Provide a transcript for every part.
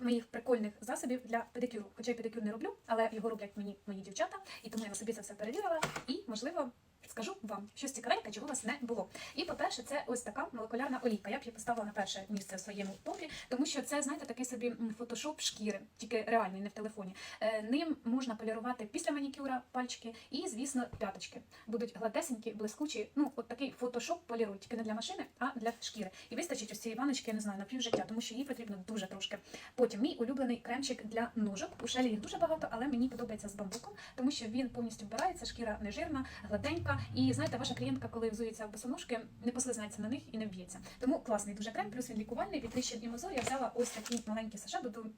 моїх прикольних засобів для педикюру. Хоча я педикюр не роблю, але його роблять мені мої дівчата, і тому я на собі це все перевірила і, можливо, скажу вам щось цікавеньке, чого у вас не було. І по-перше, це ось така молекулярна олійка. Я б її поставила на перше місце в своєму топі, тому що це, знаєте, такий собі фотошоп шкіри, тільки реальний, не в телефоні. Е, Ним можна полірувати після манікюра пальчики і, звісно, п'яточки. Будуть гладесенькі, блискучі. Ну, от такий фотошоп полірують, тільки не для машини, а для шкіри. І вистачить ось цієї баночки, я не знаю, на пів життя, тому що їй потрібно дуже трошки. Потім мій улюблений кремчик для ножок. У шелі їх дуже багато, але мені подобається з бамбуком, тому що він повністю вбирається, шкіра не жирна, гладенька. І знаєте, ваша клієнтка, коли взується в босоножки, не послизнається на них і не вб'ється. Тому класний дуже крем, плюс він лікувальний від тріщин і мозоль. Я взяла ось такі маленькі буду.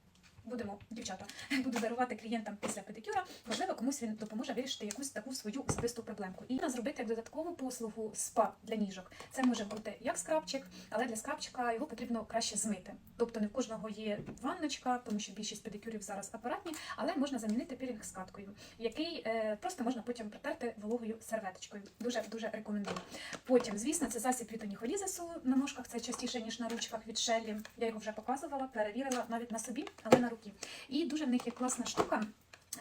Будемо, дівчата, буду дарувати клієнтам після педикюра. Можливо, комусь він допоможе вирішити якусь таку свою особисту проблемку. І зробити як додаткову послугу спа для ніжок. Це може бути як скрабчик, але для скрабчика його потрібно краще змити. Тобто не в кожного є ванночка, тому що більшість педикюрів зараз апаратні, але можна замінити пілінг скаткою, який е, просто можна потім протерти вологою серветочкою. Дуже дуже рекомендую. Потім, звісно, це засіб від аніхолізису на ножках. Це частіше ніж на ручках від Шеллі. Я його вже показувала, перевірила навіть на собі, але на руки. І дуже в них є класна штука.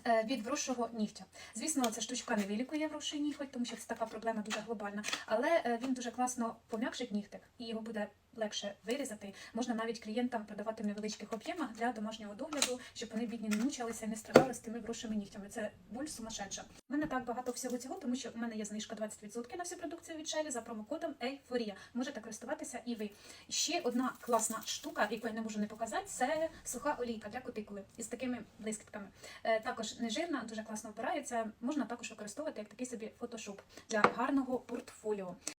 е, Від вросшого нігтя. Звісно, ця штучка не вилікує вросший ніготь, тому що це така проблема дуже глобальна. Але е, він дуже класно пом'якшить нігтик і його буде легше вирізати. Можна навіть клієнтам продавати в невеличких об'ємах для домашнього догляду, щоб вони бідні не мучилися не страдали з тими вросшими нігтями. Це боль сумасшедша. У мене так багато всього цього, тому що в мене є знижка 20% на всю продукцію від Шелі за промокодом Ейфорія. Можете користуватися і ви. Ще одна класна штука, яку я не можу не показати, це суха олійка для кутикули із такими блискітками. Е, Також нежирна, дуже класно вбирається. Можна також використовувати як такий собі фотошоп для гарного портфоліо.